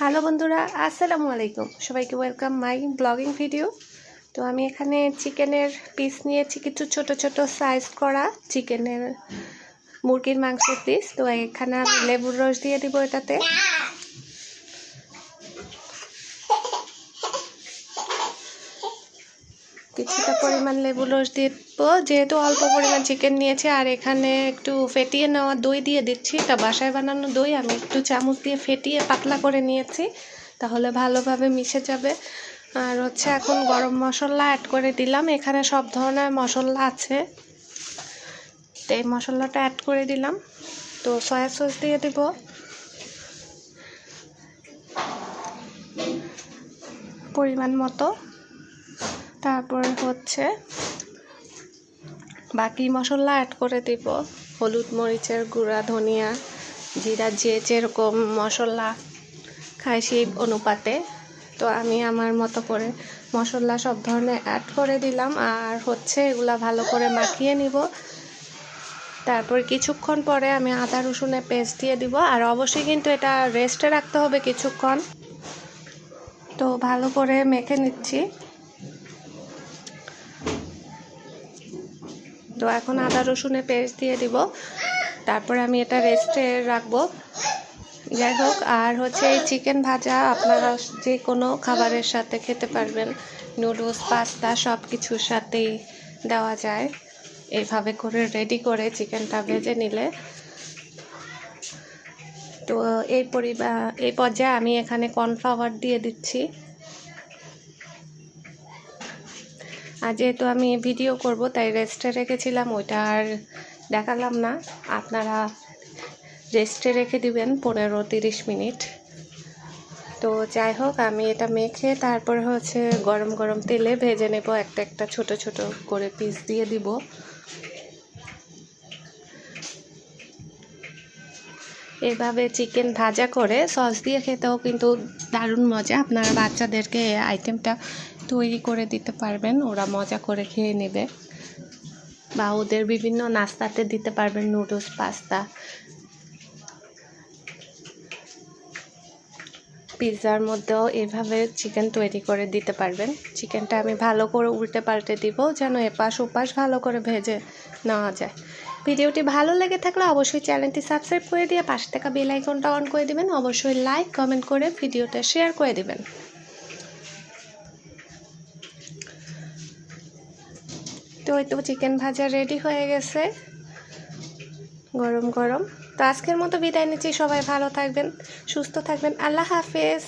Hello বন্ধুরা, আসসালামু আলাইকুম। সবাইকে ওয়েলকাম মাই ব্লগিং ভিডিও তো আমি এখানে চিকেনের পিস নিয়েছি কিছু ছোট ছোট সাইজ করা চিকেনের মুরগির মাংসের পিস তো এখানে আমি লেবুর রস দিয়ে দিব এটাতে। কিছুটা পরিমাণ লেবু রস দেবো। যেহেতু অল্প পরিমাণ চিকেন নিয়েছি, আর এখানে একটু ফেটিয়ে নেওয়া দই দিয়ে দিচ্ছি। তা বাসায় বানানো দই, আমি একটু চামচ দিয়ে ফেটিয়ে পাতলা করে নিয়েছি, তাহলে ভালোভাবে মিশে যাবে। আর হচ্ছে এখন গরম মশলা অ্যাড করে দিলাম। এখানে সব ধরনের মশলা আছে। তো এই মশলাটা অ্যাড করে দিলাম। তো সয়া সস দিয়ে দিব। পরিমাণ মতো। তারপর হচ্ছে বাকি মশলা অ্যাড করে দিব। হলুদ মরিচের গুঁড়া, ধনিয়া, জিরা, যে যেরকম মশলা খায় সেই অনুপাতে। তো আমি আমার মতো করে মশলা সব ধরনের অ্যাড করে দিলাম আর হচ্ছে এগুলা ভালো করে মাখিয়ে নিব। তারপর কিছুক্ষণ পরে আমি আদা, রসুনের পেস্ট দিয়ে দিব আর অবশ্যই কিন্তু এটা রেস্টে রাখতে হবে কিছুক্ষণ। তো ভালো করে মেখে নিচ্ছি। তো এখন আদা রসুনে পেস্ট দিয়ে দিব। তারপর আমি এটা রেস্টে রাখব। যাই হোক, আর হচ্ছে এই চিকেন ভাজা আপনারা যে কোনো খাবারের সাথে খেতে পারবেন। নুডলস পাস্তা সব কিছুর সাথেই দেওয়া যায়। এইভাবে করে রেডি করে চিকেনটা ভেজে নিলে। তো এই পরিবার এই পর্যায়ে আমি এখানে কর্নফ্লাওয়ার দিয়ে দিচ্ছি। আর যেহেতু আমি ভিডিও করব, তাই রেস্টে রেখেছিলাম, ওইটা আর দেখালাম না। আপনারা রেস্টে রেখে দিবেন পনেরো তিরিশ মিনিট। তো যাই হোক, আমি এটা মেখে তারপর হচ্ছে গরম গরম তেলে ভেজে নেব। একটা একটা ছোট ছোট করে পিস দিয়ে দিব। এভাবে চিকেন ভাজা করে সস দিয়ে খেতেও কিন্তু দারুণ মজা। আপনারা বাচ্চাদেরকে এই আইটেমটা তৈরি করে দিতে পারবেন, ওরা মজা করে খেয়ে নেবে। বা ওদের বিভিন্ন নাস্তাতে দিতে পারবেন নুডলস পাস্তা পিৎজার মধ্যেও এভাবে চিকেন তৈরি করে দিতে পারবেন। চিকেনটা আমি ভালো করে উল্টে পাল্টে দিব যেন এপাশ ওপাশ ভালো করে ভেজে নেওয়া যায়। ভিডিওটি ভালো লেগে থাকলে অবশ্যই চ্যানেলটি সাবস্ক্রাইব করে দিয়ে পাশে থাকা বেল আইকনটা অন করে দিবেন। অবশ্যই লাইক, কমেন্ট করে ভিডিওটা শেয়ার করে দিবেন। তো ওই তো চিকেন ভাজা রেডি হয়ে গেছে। গরম গরম। তো আজকের মতো বিদায় নিচ্ছি। সবাই ভালো থাকবেন, সুস্থ থাকবেন। আল্লাহ হাফেজ।